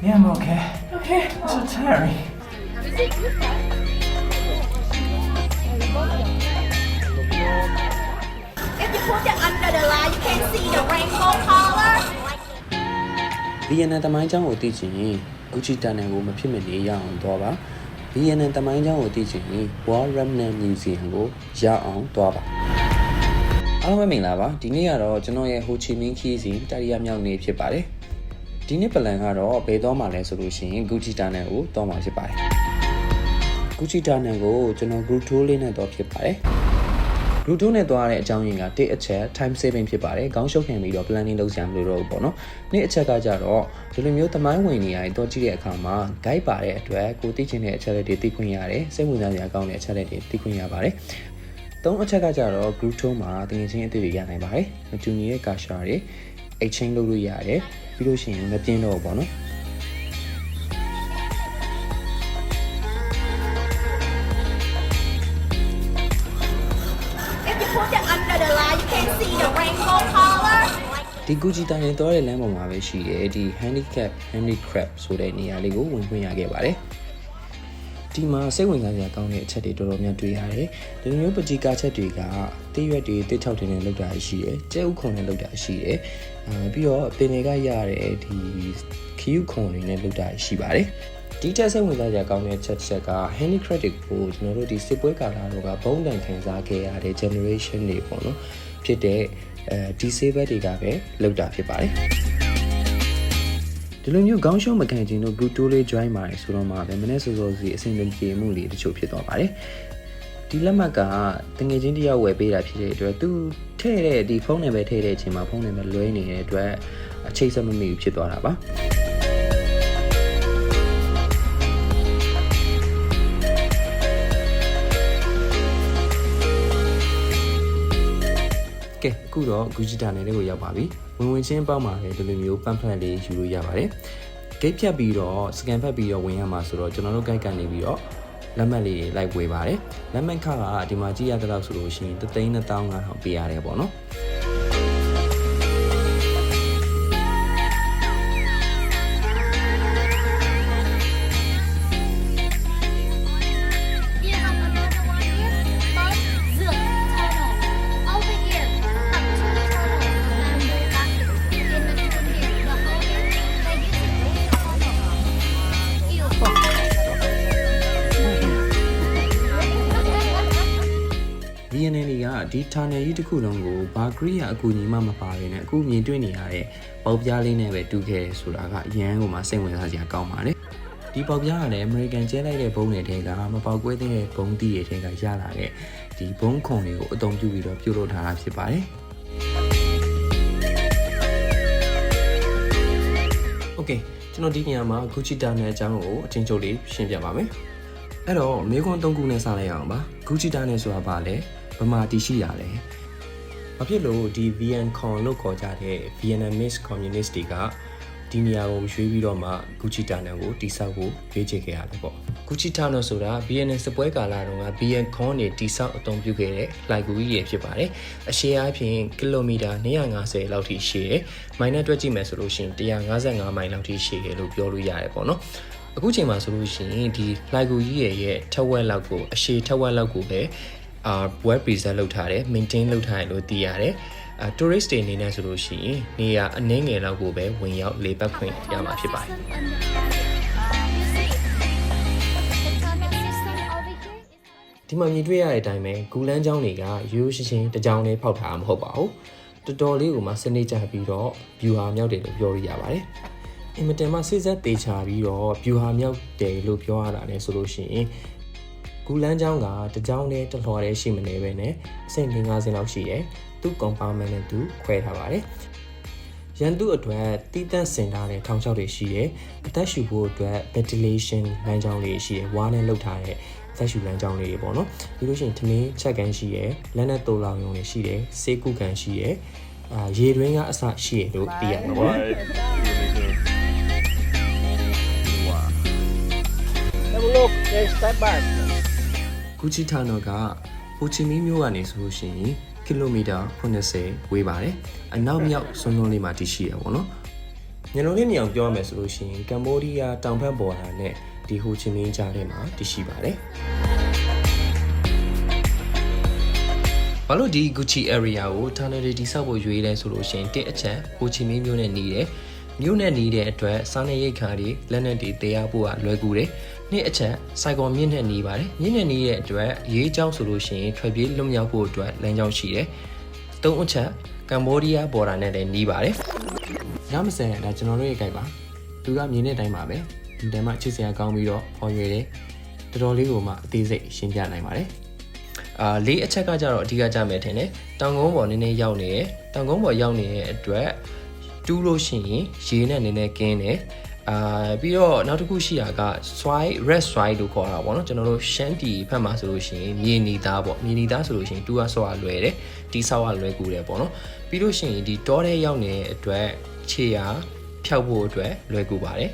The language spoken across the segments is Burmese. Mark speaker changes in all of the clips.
Speaker 1: Yeah, I'm okay. Okay, I'm so tiring.
Speaker 2: If you put it under the light, you can see the rainbow color.
Speaker 3: ဗီယက်နမ်တမိုင်းကျောင်းကိုသိချင်ရင်ဂူချီတန်နန်ကိုမဖြစ်မနေရအောင်သွားပါဗီယက်နမ်တမိုင်းကျောင်းကိုသိချင်ရင် War Remnant Museum ကိုရအောင်သွားပါအားလုံးပဲမင်္ဂလာပါဒီနေ့ကတော့ကျွန်တော်ရဲ့ဟိုချီမင်းခီးစီတတိယမြောက်နေ့ဖြစ်ပါတယ် ဒီနေ့ပလန်ကတော့ဘယ်တော့မှလဲဆိုလို့ရှိရင်ဂူချီတန်နန်ကိုသွားမှာဖြစ်ပါတယ်ဂူချီတန်နန်ကိုကျွန်တော် group tour လေးနဲ့တော့ဖြစ်ပါတယ်လူထုနဲ့သွားတဲ့အကြောင်းရင်းကတစ်အချက် time saving ဖြစ်ပါတယ်။ခေါင်းရှုပ်ခံပြီးတော့ planning လုပ်စရာမလိုတော့ဘူးပေါ့နော်။နှစ်အချက်ကကြတော့ဒီလိုမျိုးသမိုင်းဝင်နေရာတွေတော့ကြည့်တဲ့အခါမှာ guide ပါတဲ့အတွက်ကိုသိချင်တဲ့အချက်လက်တွေသိခွင့်ရတယ်။စိတ်ဝင်စားစရာကောင်းတဲ့အချက်လက်တွေသိခွင့်ရပါတယ်။သုံးအချက်ကကြတော့ group tour မှာတင်ချင်းအသေးတွေရနိုင်ပါတယ်။မတူညီတဲ့ကာရှာတွေ exchange လုပ်လို့ရတယ်။ပြီးလို့ရှိရင်မပြင်းတော့ဘူးပေါ့နော်။
Speaker 2: If you put it under the light, you can see the rainbow color.
Speaker 3: ဒီဂူဂျီတန်နေသွားတဲ့လမ်းပေါ်မှာပဲရှိတယ်ဒီ handicap handicap ဆိုတဲ့နေရာလေးကိုဝင်ခွင့်ရခဲ့ပါတယ် ဒီမှာစိတ်ဝင်စားစရာကောင်းတဲ့အချက်တွေတော်တော်များတွေ့ရတယ်ဒီလိုမျိုးပကြီးကားချက်တွေကတိရွက်တွေတိထောက်တွေနဲ့လောက်တာရှိတယ်ကျဲဥခုံနဲ့လောက်တာရှိတယ်အာပြီးတော့ပင်တွေကရတဲ့ဒီခီယူခုံတွေနဲ့လောက်တာရှိပါတယ်ဒီတက်စိတ်ဝင်စားကြကောင်းတဲ့ချက်ချက်က handicratic ကိုကျွန်တော်တို့ဒီစစ်ပွဲကာလတော့ကဘုံတန်ခံစားခဲ့ရတဲ့ generation တွေပေါ့နော်ဖြစ်တဲ့အဲဒီ saver တွေကပဲလောက်တာဖြစ်ပါတယ် ဒီလိုမျိုးခေါင်းရှုံးမခံခြင်းတို့ group tour လေး join ပါတယ်ဆိုတော့မှပဲမနေ့စောစောစီအဆင်ပြေမှုလေးတချို့ဖြစ်သွားပါတယ်ဒီလက်မှတ်ကတငယ်ချင်းတယောက်ဝယ်ပေးတာဖြစ်တဲ့အတွက်သူထည့်တဲ့ဒီဖုန်းနံပါတ်ထည့်တဲ့အချိန်မှာဖုန်းနံပါတ်လွဲနေတဲ့အတွက်အချိတ်ဆက်မမိဘူးဖြစ်သွားတာပါ ကဲအခုတော့ဂူဂျီတာနယ်လေးကိုရောက်ပါပြီဝင်ဝင်ချင်းပေါ့မှာလည်းဒီလိုမျိုး pamphlet လေးယူလို့ရပါတယ်ဂိတ်ဖြတ်ပြီးတော့ scan ဖတ်ပြီးတော့ဝင်ရမှာဆိုတော့ကျွန်တော်တို့ guide ကနေပြီးတော့လက်မှတ်လေးတွေလိုက်ဝေပါတယ်လက်မှတ်ခကဒီမှာကြည့်ရတဲ့လောက်ဆိုလို့ရှိရင်3,500ပေးရတယ်ပေါ့နော် channel ကြီးတစ်ခုလုံးကိုဘာကရိယာအကူအညီမှမပါဘဲနဲ့အခုမြင်တွေ့နေရတဲ့ပေါက်ပြားလေးနဲ့ပဲတူခဲ့ဆိုတာကအရန်ကိုမှစိတ်ဝင်စားစရာကောင်းပါတယ်။ဒီပေါက်ပြားကလည်း American ကျဲလိုက်တဲ့ဘုံတွေထဲကမပေါက်ကွဲတဲ့ဘုံသီးတွေထဲကရလာတဲ့ဒီဘုံခုံတွေကိုအသုံးပြုပြီးတော့ပြုလုပ်ထားတာဖြစ်ပါတယ်။ Okay ကျွန်တော်ဒီနေရာမှာ Gucci Tunnel အကြောင်းကိုအချင်းချုပ်လေးရှင်းပြပါမယ်။အဲ့တော့မေခွန်း၃ခုနဲ့စလိုက်အောင်ပါ Gucci Tunnel ဆိုတာဘာလဲ။ ဘယ်မှာတည်ရှိရလဲဘာဖြစ်လို့ဒီ VNCon လို့ခေါ်ကြတဲ့ Vietnamese Communist တွေကဒီနေရာကိုရွှေ့ပြီးတော့မှ Gucci Tunnel ကိုတိစောက်ဖို့ရွေးချယ်ခဲ့ရတယ်ပေါ့ Gucci Tunnel ဆိုတာ Vietnam စစ်ပွဲကာလတုန်းက VNCon နေတိစောက်အသုံးပြုခဲ့တဲ့လိုက်ကူကြီးရဖြစ်ပါတယ်အရှည်အားဖြင့်ကီလိုမီတာ250လောက်ထိရှည်တယ်မိုင်နဲ့တွက်ကြည့်မယ်ဆိုလို့ရှိရင်155မိုင်လောက်ထိရှည်တယ်လို့ပြောလို့ရတယ်ပေါ့နော်အခုချိန်မှာဆိုလို့ရှိရင်ဒီလိုက်ကူကြီးရဲ့ရဲ့ထက်ဝက်လောက်ကိုအရှည်ထက်ဝက်လောက်ကိုပဲ အာ web preserve လုပ်ထားတယ် maintain လုပ်ထားတယ်လို့သိရတယ်အာ tourist တွေအနေနဲ့ဆိုလို့ရှိရင်နေရာအနည်းငယ်လောက်ကိုပဲဝင်ရောက်လေပတ်ခွင့်ရမှာဖြစ်ပါတယ်
Speaker 4: System and the- You see, the tunnel system over here is
Speaker 3: ဒီမှာမြင်တွေ့ရတဲ့အတိုင်းပဲဂူလန်းချောင်းတွေကရိုးရိုးရှင်းရှင်းတစ်ကြောင်လေးဖောက်ထားတာမဟုတ်ပါဘူးတော်တော်လေးကိုမှစနစ်ကျပြီးတော့ view ဟာမြောက်တယ်လို့ပြောလို့ရပါတယ်အင်မတန်မှစိစက်သေးချာပြီးတော့ view ဟာမြောက်တယ်လို့ပြောရတာလဲဆိုလို့ရှိရင် ဂူလန်းချောင်းကတစ်ကြောင်နဲ့တစ်လွှာလေးရှိမနေပဲနဲ့အဆင့်50ဆင်းလောက်ရှိတယ်သူ့ compartment နဲ့သူခွဲထားပါတယ်ရန်သူအတွက်တီးတန့်စင်ထားတဲ့ထောင်ချောက်တွေရှိတယ်။အသက်ရှူဖို့အတွက် ventilation လမ်းကြောင်းတွေရှိတယ်။ဝါးနဲ့လှုပ်ထားတဲ့အသက်ရှူလမ်းကြောင်းလေးတွေပေါ့နော်။ပြီးလို့ရှိရင်ထမင်းချက်ကန်ရှိတယ်။လက်နဲ့တိုးလောင်ရုံတွေရှိတယ်။ဆေးကုကန်ရှိတယ်။အာရေတွင်းကအစရှိတယ်လို့သိရမှာပေါ့။
Speaker 5: Have a look. There's step back.
Speaker 3: ဂူချီထာနော်ကဟိုချီမီမြို့ကနေဆိုလို့ရှိရင်ကီလိုမီတာ80ဝေးပါတယ်အနောက်မြောက်စွန်းလုံးလေးမှာတည်ရှိရပါတော့နော်ညလုံးလေးမြင်အောင်ပြောရမယ်ဆိုလို့ရှိရင်ကမ်ဘောဒီးယားတောင်ဘက်ပေါ်တာနဲ့ဒီဟိုချီမင်းကြားထဲမှာတည်ရှိပါတယ်ဘာလို့ဒီ Gucci area ကို tunnel တွေတိစောက်ဖို့ရွေးလဲဆိုလို့ရှိရင်တစ်အချက်ဟိုချီမင်းမျိုးနဲ့နေတယ်မြို့နဲ့နေတဲ့အတွက်စားနေရိတ်ခါတွေလက်နက်တွေတရားဖို့ကလွယ်ကူတယ်။ နှစ်အချက်စိုက်ကော်မြင့်နဲ့နေပါတယ်။မြင့်နဲ့နေတဲ့အတွက်ရေးကြောင်းဆိုလို့ရှိရင်ထွက်ပြေးလွတ်မြောက်ဖို့အတွက်လမ်းကြောင်းရှိတယ်။သုံးအချက်ကမ်ဘောဒီးယားဘော်ဒါနဲ့လည်းနေပါတယ်။ရမစဲဒါကျွန်တော်တို့ရဲ့ guide ပါ။သူကမြင်တဲ့အတိုင်းပါပဲ။ဒီတည်းမှာချစ်စရာကောင်းပြီးတော့ဟော်ရွယ်တယ်။တော်တော်လေးကိုမှအသေးစိတ်ရှင်းပြနိုင်ပါတယ်။အာလေးအချက်ကကြတော့အဓိကကြမယ်ထင်တယ်တောင်ကုန်းပေါ်နည်းနည်းရောက်နေတယ်တောင်ကုန်းပေါ်ရောက်နေတဲ့အတွက်တူးလို့ရှိရင်ရေနဲ့နည်းနည်းကင်းတယ် အာပြီးတော့နောက်တစ်ခုရှိတာက soil red soil လို့ခေါ်တာပေါ့နော်ကျွန်တော်တို့ရှမ်းပြည်ဘက်မှာဆိုလို့ရှိရင်မြေနီသားပေါ့မြေနီသားဆိုလို့ရှိရင်တူကဆော့ရလွယ်တယ်တီဆောက်ရလွယ်ကူတယ်ပေါ့နော်ပြီးလို့ရှိရင်ဒီတောထဲရောက်နေတဲ့အတွက်ခြေရာဖြောက်ဖို့အတွက်လွယ်ကူပါတယ်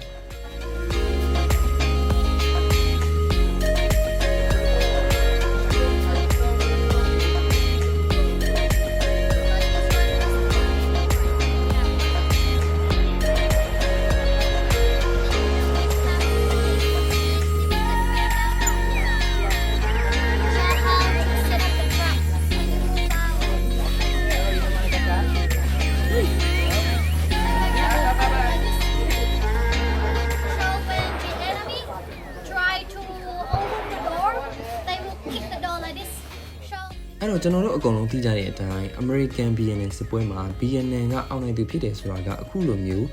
Speaker 3: အဲ့တော့ကျွန်တော်တို့အကုန်လုံးသိကြတဲ့အတိုင်း American BNN စစ်ပွဲမှာ BNN ကအောက်နိုင်သူဖြစ်တယ်ဆိုတာကအခုလိုမျိုး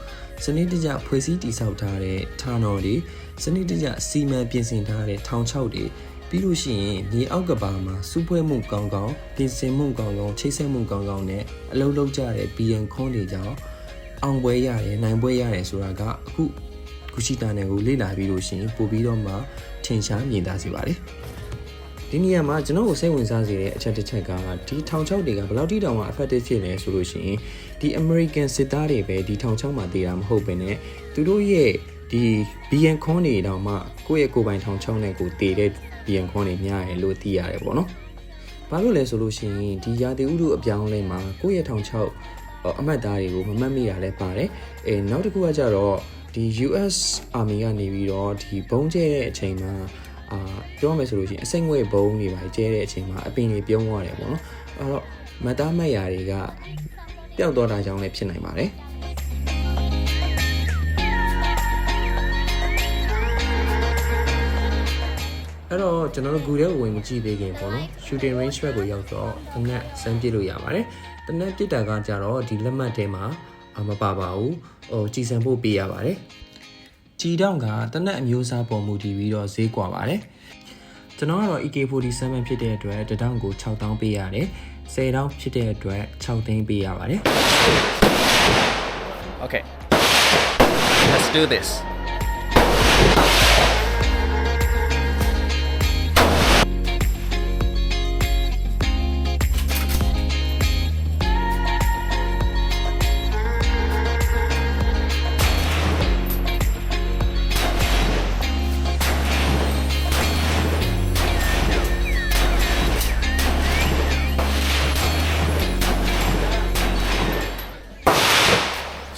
Speaker 3: စနစ်တကျဖွဲ့စည်းတည်ဆောက်ထားတဲ့ဌာနော်တွေစနစ်တကျစီမံပြင်ဆင်ထားတဲ့ထောင်ချောက်တွေပြီးလို့ရှိရင်မြေအောက်ကဘာမှာစူးပွဲမှုကောင်းကောင်းပြင်ဆင်မှုကောင်းကောင်းချိတ်ဆက်မှုကောင်းကောင်းနဲ့အလုပ်လုပ်ကြတဲ့ BN ခွန်းတွေကြောင့်အောင်ပွဲရတယ်နိုင်ပွဲရတယ်ဆိုတာကအခုကုရှိတာနယ်ကိုလေ့လာပြီးလို့ရှိရင်ပို့ပြီးတော့မှထင်ရှားမြင်သာစေပါတယ် ဒီနေရာမှာကျွန်တော်ကိုစိတ်ဝင်စားစေတဲ့အချက်တစ်ချက်ကဒီထောင်ချောက်တွေကဘယ်လောက်ထိတောင်မှ effective ဖြစ်လဲဆိုလို့ရှိရင်ဒီ American စစ်သားတွေပဲဒီထောင်ချောက်မှာတည်တာမဟုတ်ဘဲနဲ့သူတို့ရဲ့ဒီ BN ခွန်တွေတောင်မှကိုယ့်ရဲ့ကိုယ်ပိုင်ထောင်ချောက်နဲ့ကိုတည်တဲ့ BN ခွန်တွေများရလို့သိရတယ်ပေါ့နော်။ဘာလို့လဲဆိုလို့ရှိရင်ဒီရာသီဥတုအပြောင်းအလဲမှာကိုယ့်ရဲ့ထောင်ချောက်အမတ်သားတွေကိုမမှတ်မိတာလည်းပါတယ်။အဲနောက်တစ်ခုကကြတော့ဒီ US Army ကနေပြီးတော့ဒီဘုံကျဲတဲ့အချိန်မှာ အာပြောရမယ်ဆိုလို့ရှိရင်အစိမ့်ငွေဘုံတွေပါကျဲတဲ့အချိန်မှာအပင်တွေပြုံးသွားတယ်ပေါ့နော်အဲ့တော့မတ်သားမက်ရာတွေကပျောက်သွားတာကြောင့်လည်းဖြစ်နိုင်ပါတယ်အဲ့တော့ကျွန်တော်တို့ဂူထဲကိုဝင်မကြည့်သေးခင်ပေါ့နော် shooting range ဘက်ကိုရောက်တော့တနက်စမ်းပစ်လို့ရပါတယ်တနက်ပစ်တာကကြတော့ဒီလက်မှတ်ထဲမှာအာမပါပါဘူးဟိုကြည်စံဖို့ပေးရပါတယ် ကြည်တောင်ကတနက်အမျိုးအစားပေါ်မူတည်ပြီးတော့ဈေးကွာပါတယ်ကျွန်တော်ကတော့ EK47 ဖြစ်တဲ့အတွက်တတောင်ကို6000ပေးရတယ်10တောင်ဖြစ်တဲ့အတွက်6သိန်းပေးရပါတယ်
Speaker 1: Okay. Let's do this.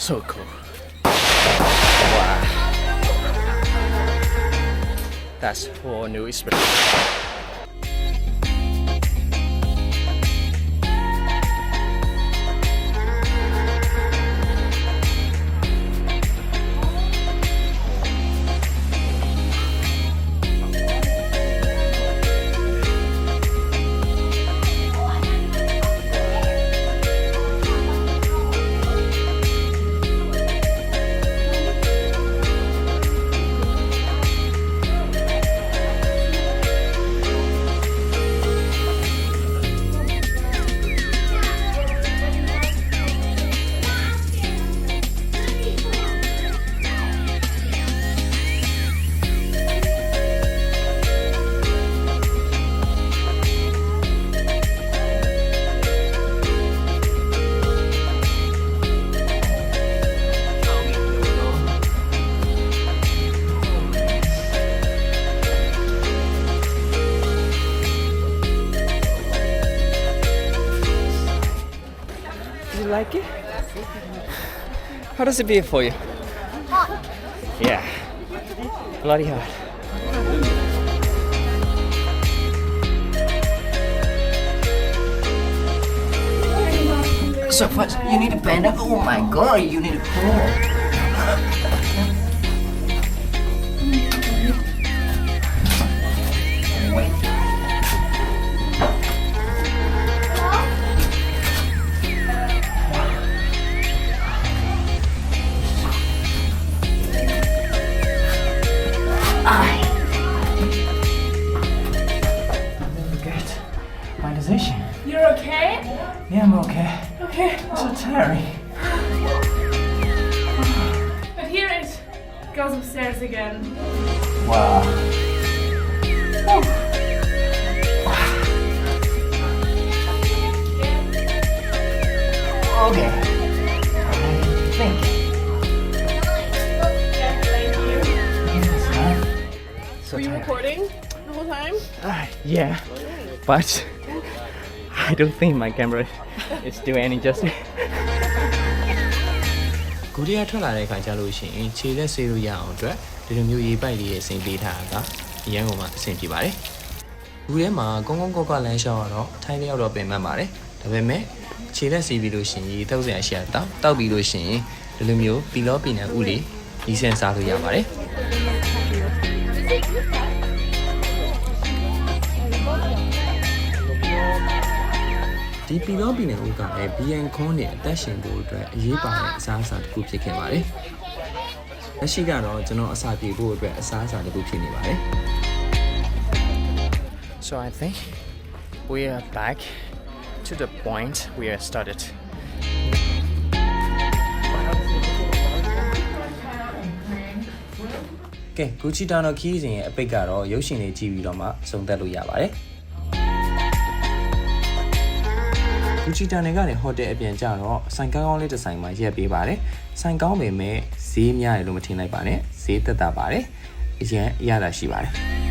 Speaker 1: So cool. Wow. That's whole new experience. How does it feel for you? Yeah. Bloody hard.
Speaker 6: So first, you need a bend up. Oh my god, you need a pull.
Speaker 5: Tiring.
Speaker 7: But here it goes upstairs again.
Speaker 5: Wow.
Speaker 6: Okay. I think.
Speaker 7: Thank you.
Speaker 5: So
Speaker 7: Were you recording the whole time?
Speaker 1: Ah, yeah. But I don't think my camera is doing any justice.
Speaker 3: ကိုရီးယားထွက်လာတဲ့ခါကျလို့ရှိရင်ခြေလက်ဆေးလို့ရအောင်အတွက်ဒီလိုမျိုးရေးပိုက်လေးရဲ့အဆင်ပေးထားတာကအရန်ကုန်မှအဆင်ပြေပါတယ်။ဘူးထဲမှာကောင်းကောင်းကောက်ကလမ်းလျှောက်ရတော့ထိုင်းလျောက်တော့ပင်ပန်းပါတယ်။ဒါပေမဲ့ခြေလက်ဆေးပြီးလို့ရှိရင်ရေတောက်စရာရှိတာတောက်တောက်ပြီးလို့ရှိရင်ဒီလိုမျိုးပီလောပီနံဥလေးဒီဆန်စားလို့ရပါတယ်။ ဒီပီလောပီနယ်ဦးကလည်း BN ခွန်နဲ့အသက်ရှင်ဖို့အတွက်အရေးပါတဲ့အစားအစာတစ်ခုဖြစ်ခဲ့ပါတယ်။လက်ရှိကတော့ကျွန်တော်အစာပြေဖို့အတွက်အစားအစာတစ်ခုဖြစ်နေပါတယ်
Speaker 1: So I think we are back to the point we are started.
Speaker 3: ။ကဲဂူချီတာနိုခီးစဉ်ရဲ့အပိတ်ကတော့ရုပ်ရှင်လေးကြည့်ပြီးတော့မှစုံသက်လို့ရပါတယ်။ ဂူချီတာနယ်ကနေဟိုတယ်အပြန်ကြတော့ဆိုင်ကောင်းကောင်းလေးတစ်ဆိုင်မှာရက်ပေးပါတယ်။ဆိုင်ကောင်းပေမဲ့ဈေးများတယ်လို့မထင်လိုက်ပါနဲ့။ဈေးသက်သာပါတယ်။အရင်အရသာရှိပါတယ်။